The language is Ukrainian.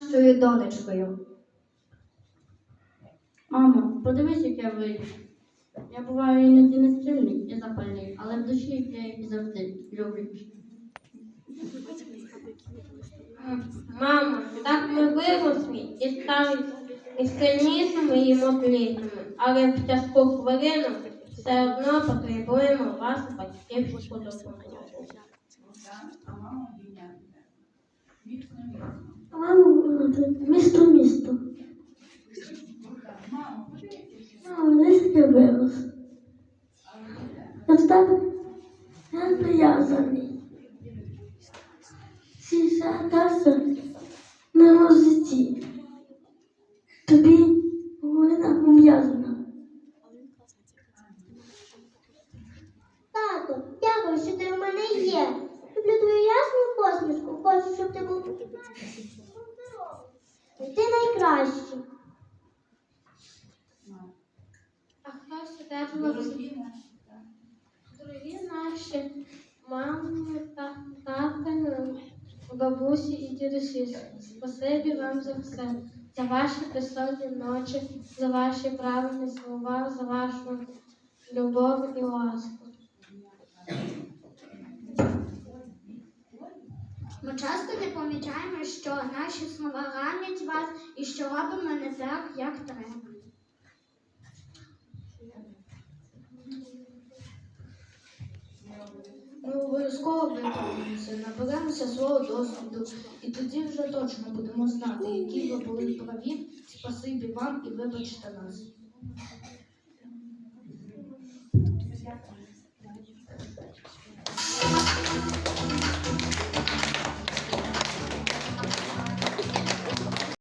нашою донечкою. Мамо, подивись, як я вийду. Я буваю іноді не сильний і запальний, але в душі я і завжди люблячий. Мамо, так ми виросли і стали і сильнішими, і мудрішими, але в тяжку хвилину все одно потребуємо вашу батьківську допомогу. Місто місто. Мамо, десь я вирос. Я прив'язаний. Сіся каса на музиці. Тобі повинна пов'язана. Тато, дякую, що ти в мене є. Люблю твою ясну посмішку. Хочу, щоб ти був. Ти найкращий. А хто стежила Дорогі наші мами та тати, бабусі і дідусі, спасибі вам за все, за ваші безсонні ночі, за ваші правильні слова, за вашу любов і ласку. Ми часто не помічаємо, що наші слова ранять вас і що робимо не так, як треба. Ми обов'язково виправимося, наберемося свого досвіду, і тоді вже точно будемо знати, які ви були праві. Спасибі вам і вибачте нас.